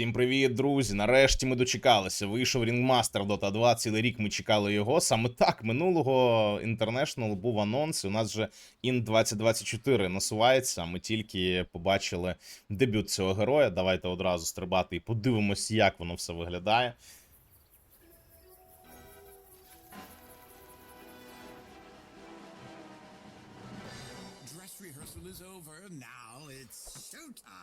Всім привіт, друзі! Нарешті ми дочекалися. Вийшов Рінгмастер Dota 2. Цілий рік ми чекали його. Саме так минулого International був анонс. У нас вже ін 2024 насувається. Ми тільки побачили дебют цього героя. Давайте одразу стрибати і подивимось, як воно все виглядає. Dress rehearsal is over. Now.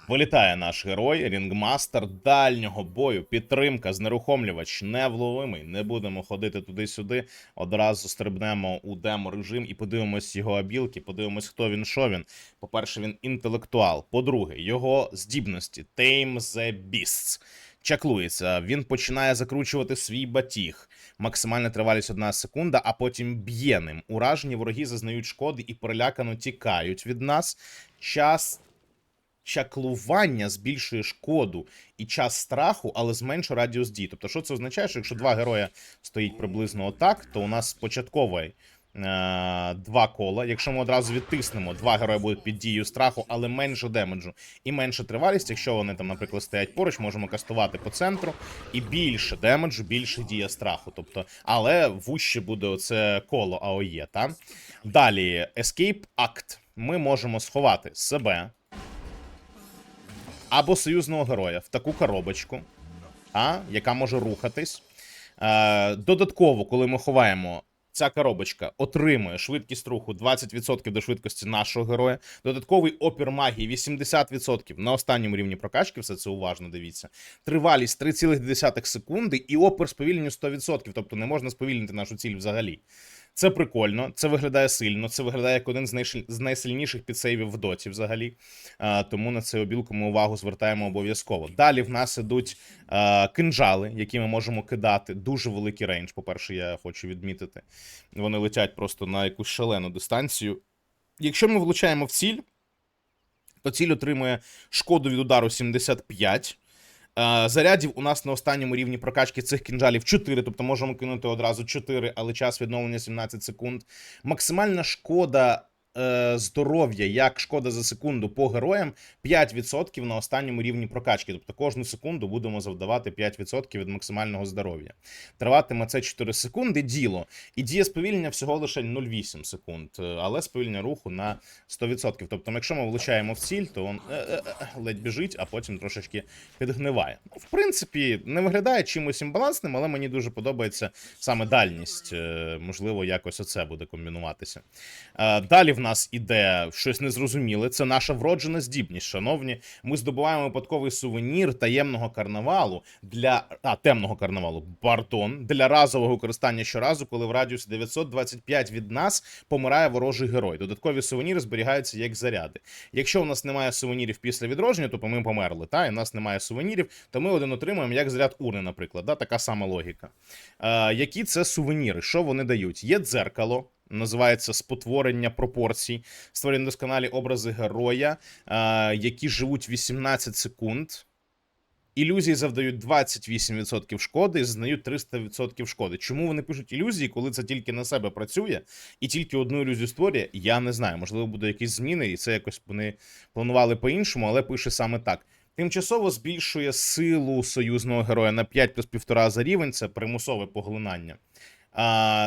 Вилітає наш герой, рінгмастер дальнього бою, підтримка, знерухомлювач, невловимий. Не будемо ходити туди-сюди. Одразу стрибнемо у демо режим і подивимось його обілки, подивимось, хто він, що він. По-перше, він інтелектуал. По-друге, його здібності Tame the Beasts. Чаклується, він починає закручувати свій батіг. Максимальна тривалість одна секунда, а потім б'є ним. Уражені вороги зазнають шкоди і перелякано тікають від нас. Час чаклування збільшує шкоду і час страху, але зменшує радіус дії. Тобто, що це означає, що якщо два героя стоїть приблизно отак, то у нас початковий. е, Два кола. Якщо ми одразу відтиснемо, два герої будуть під дією страху, але менше демеджу і менше тривалість. Якщо вони там, наприклад, стоять поруч, можемо кастувати по центру і більше демеджу, більше дія страху. Тобто, але вуще буде оце коло АОЄ. Та? Далі, Escape Act. Ми можемо сховати себе, або союзного героя в таку коробочку, а, яка може рухатись. Е, додатково, коли ми ховаємо. Ця коробочка отримує швидкість руху 20% до швидкості нашого героя. Додатковий опір магії 80% на останньому рівні прокачки. Все це уважно дивіться. Тривалість 3,2 секунди і опір сповільненню 100%. Тобто не можна сповільнити нашу ціль взагалі. Це прикольно, це виглядає сильно. Це виглядає як один з, найсильніших підсейвів в доті взагалі. А, тому на цю обілку ми увагу звертаємо обов'язково. Далі в нас ідуть а, кинжали, які ми можемо кидати. Дуже великий рейндж. По-перше, я хочу відмітити. Вони летять просто на якусь шалену дистанцію. Якщо ми влучаємо в ціль, то ціль отримує шкоду від удару 75. Е, Зарядів у нас на останньому рівні прокачки цих кінжалів 4, тобто можемо кинути одразу 4, але час відновлення 17 секунд. Максимальна шкода е, здоров'я, як шкода за секунду по героям, 5% на останньому рівні прокачки. Тобто кожну секунду будемо завдавати 5% від максимального здоров'я. Триватиме це 4 секунди діло. І діє сповільнення всього лише 0,8 секунд, е, але сповільнення руху на 100%. Тобто, якщо ми влучаємо в ціль, то він е, ледь біжить, а потім трошечки підгниває. Ну, в принципі, не виглядає чимось імбалансним, але мені дуже подобається саме дальність. Можливо, якось оце буде комбінуватися. Далі в нас іде щось незрозуміле. Це наша вроджена здібність. Шановні, ми здобуваємо випадковий сувенір таємного карнавалу для а, темного карнавалу. Бартон для разового використання щоразу, коли в радіусі 925 від нас помирає ворожий герой. Додаткові сувеніри зберігаються як заряди. Якщо у нас немає сувенірів після відродження, то ми померли. Та і у нас немає сувенірів, то ми один отримуємо як заряд урни, наприклад. Да? Така сама логіка. Е, які це сувеніри? Що вони дають? Є дзеркало. Називається спотворення пропорцій, створені досконалі образи героя, е, які живуть 18 секунд. Ілюзії завдають 28% шкоди і зазнають 300% шкоди. Чому вони пишуть ілюзії, коли це тільки на себе працює і тільки одну ілюзію створює? Я не знаю. Можливо, будуть якісь зміни, і це якось вони планували по-іншому, але пише саме так. Тимчасово збільшує силу союзного героя на 5 плюс 1,5 за рівень. Це примусове поглинання.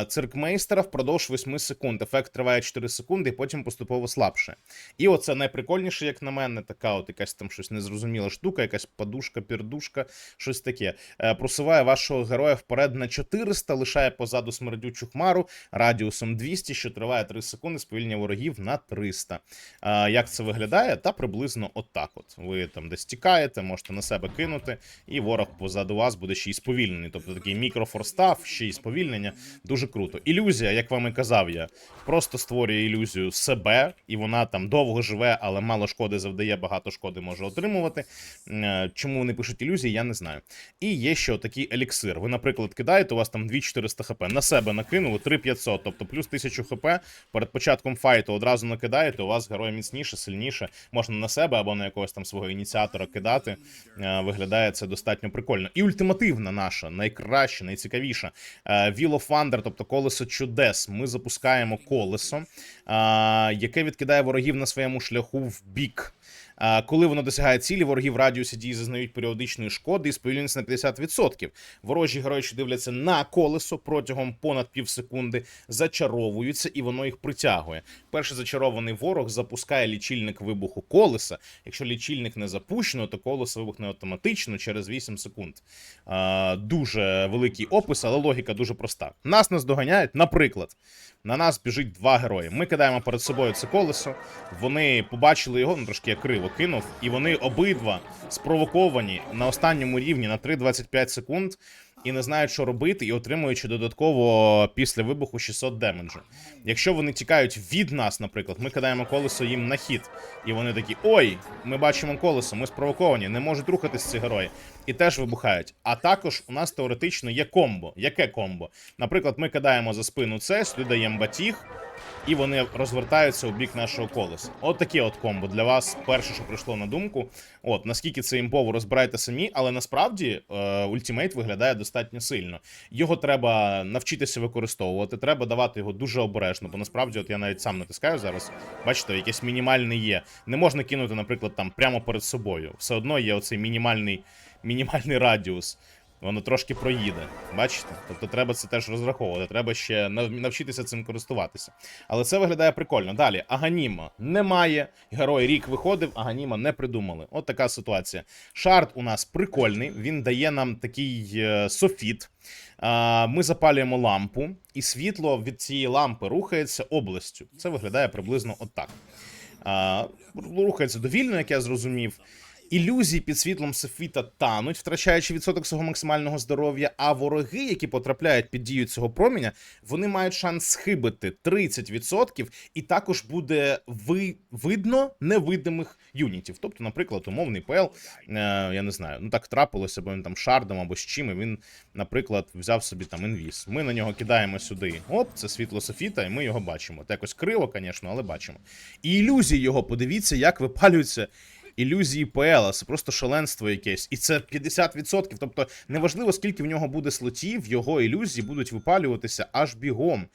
Циркмейстера впродовж 8 секунд. Ефект триває 4 секунди, і потім поступово слабше. І оце найприкольніше, як на мене, така от якась там щось незрозуміла штука, якась подушка, пірдушка, щось таке. Е, просуває вашого героя вперед на 400, лишає позаду смердючу хмару радіусом 200, що триває 3 секунди, сповільнення ворогів на 300. Як це виглядає? Та приблизно отак. От. Ви там десь тікаєте, можете на себе кинути, і ворог позаду вас буде ще й сповільнений. Тобто такий мікрофорстав, ще й сповільнення. Дуже круто. Ілюзія, як вам і казав я, просто створює ілюзію себе, і вона там довго живе, але мало шкоди завдає, багато шкоди може отримувати. Е, Чому вони пишуть ілюзії, я не знаю. І є ще такий еліксир. Ви, наприклад, кидаєте, у вас там 2400 хп. На себе накинули 3500, тобто плюс 1000 хп. Перед початком файту одразу накидаєте, у вас герой міцніше, сильніше. Можна на себе або на якогось там свого ініціатора кидати. Е, Виглядає це достатньо прикольно. І ультимативна наша, найкраща, найцікавіша. Е, Wheel Wonder, тобто колесо чудес. Ми запускаємо колесо, яке відкидає ворогів на своєму шляху в бік. Коли воно досягає цілі, вороги в радіусі дії зазнають періодичної шкоди і сповільнюються на 50%. Ворожі герої, що дивляться на колесо протягом понад пів секунди, зачаровуються і воно їх притягує. Перший зачарований ворог запускає лічильник вибуху колеса. Якщо лічильник не запущено, то колесо вибухне автоматично через 8 секунд. Дуже великий опис, але логіка дуже проста. Нас наздоганяють, наприклад. На нас біжить два герої. Ми кидаємо перед собою це колесо. Вони побачили його, ну трошки я криво кинув, і вони обидва спровоковані на останньому рівні на 3,25 секунд і не знають, що робити, і отримуючи додатково після вибуху 600 демеджу. Якщо вони тікають від нас, наприклад, ми кидаємо колесо їм на хід, і вони такі: ой, ми бачимо колесо, ми спровоковані, не можуть рухатись ці герої, і теж вибухають. А також у нас теоретично є комбо. Яке комбо? Наприклад, ми кидаємо за спину це, сюди даємо батіг. І вони розвертаються у бік нашого колеса. От таке от комбо для вас перше, що прийшло на думку. От наскільки це імпово, розбирайте самі, але насправді е, ультимейт виглядає достатньо сильно. Його треба навчитися використовувати, треба давати його дуже обережно, бо насправді, от я навіть сам натискаю зараз. Бачите, якесь мінімальне є. Не можна кинути, наприклад, там прямо перед собою. Все одно є оцей мінімальний, мінімальний радіус. Воно трошки проїде. Бачите? Тобто треба це теж розраховувати. Треба ще навчитися цим користуватися. Але це виглядає прикольно. Далі, Аганіма немає. Герой рік виходив, Аганіма не придумали. От така ситуація. Шард у нас прикольний, він дає нам такий е, софіт. Ми запалюємо лампу, і світло від цієї лампи рухається областю. Це виглядає приблизно отак. Рухається довільно, як я зрозумів. Ілюзії під світлом софіта тануть, втрачаючи відсоток свого максимального здоров'я. А вороги, які потрапляють під дію цього проміня, вони мають шанс схибити 30%, і також буде ви... видно невидимих юнітів. Тобто, наприклад, умовний ПЛ, е, я не знаю, ну так трапилося, бо він там шардом або з чим. І він, наприклад, взяв собі там інвіз. Ми на нього кидаємо сюди. Оп, це світло софіта, і ми його бачимо. Це якось криво, звісно, але бачимо. І ілюзії його, подивіться, як випалюються ілюзії ПЛ, це просто шаленство якесь. І це 50%. Тобто, неважливо, скільки в нього буде слотів, його ілюзії будуть випалюватися аж бігом.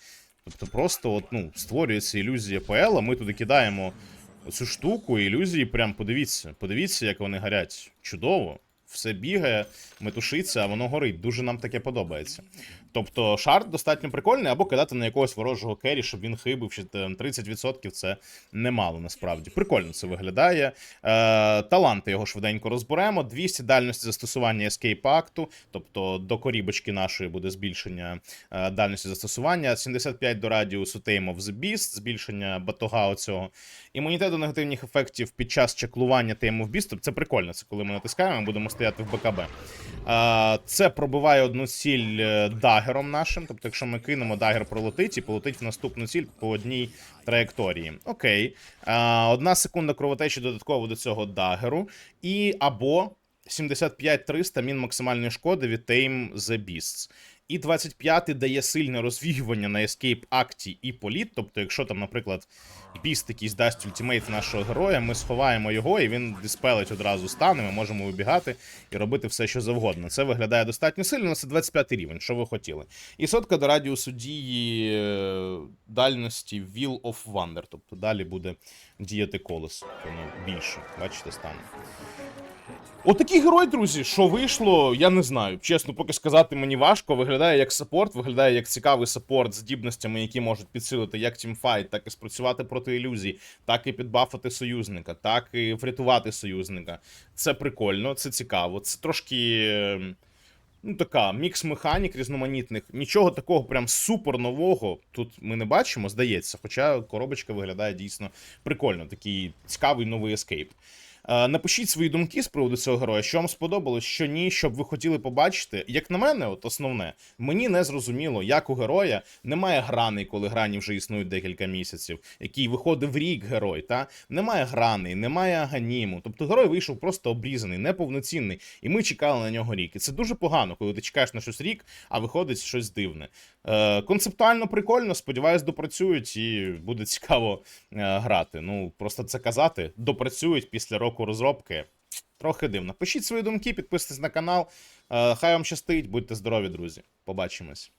Тобто, просто от, ну, створюється ілюзія ПЛ, ми туди кидаємо цю штуку, ілюзії, прям подивіться. Подивіться, як вони горять. Чудово. Все бігає, метушиться, а воно горить. Дуже нам таке подобається. Тобто шарт достатньо прикольний, або кидати на якогось ворожого кері, щоб він хибив, чи 30% це немало насправді. Прикольно це виглядає. Е, таланти його швиденько розберемо. 200 дальності застосування Escape акту, тобто до корібочки нашої буде збільшення е, дальності застосування. 75 до радіусу Tame of the Beast, збільшення батога оцього. Імунітет до негативних ефектів під час чеклування Tame of Beast. Це прикольно. Це коли ми натискаємо, ми будемо стояти в БКБ. Е, це пробиває одну ціль е, дагером нашим. Тобто, якщо ми кинемо, дагер пролетить і полетить в наступну ціль по одній траєкторії. Окей. Е, одна секунда кровотечі додатково до цього дагеру. І або 75-300 мін максимальної шкоди від Tame the Beasts. І 25-й дає сильне розвіювання на Escape акті і політ. Тобто, якщо там, наприклад, біст якийсь дасть ультимейт нашого героя, ми сховаємо його, і він диспелить одразу стане. Ми можемо вибігати і робити все, що завгодно. Це виглядає достатньо сильно. Це 25 рівень, що ви хотіли. І сотка до радіусу дії е, дальності Wheel of Wonder. Тобто далі буде діяти колесо. Воно більше, бачите, стане. Отакий герой, друзі, що вийшло, я не знаю. Чесно, поки сказати мені важко. Виглядає як саппорт, виглядає як цікавий саппорт з здібностями, які можуть підсилити як тімфайт, так і спрацювати проти ілюзій, так і підбафати союзника, так і врятувати союзника. Це прикольно, це цікаво. Це трошки. е, Ну, така мікс механік різноманітних. Нічого такого прям супер нового тут ми не бачимо, здається. Хоча коробочка виглядає дійсно прикольно, такий цікавий новий ескейп. Е, Напишіть свої думки з приводу цього героя, що вам сподобалось, що ні, що б ви хотіли побачити. Як на мене, от основне, мені не зрозуміло, як у героя немає граней, коли грані вже існують декілька місяців, який виходив рік герой, та немає граней, немає аганіму. Тобто герой вийшов просто обрізаний, неповноцінний, і ми чекали на нього рік. І це дуже погано, коли ти чекаєш на щось рік, а виходить щось дивне. Е, концептуально прикольно, сподіваюсь, допрацюють і буде цікаво е, грати. Ну, просто це казати, допрацюють після року розробки. Трохи дивно. Пишіть свої думки, підписуйтесь на канал. Е, Хай вам щастить, будьте здорові, друзі. Побачимось.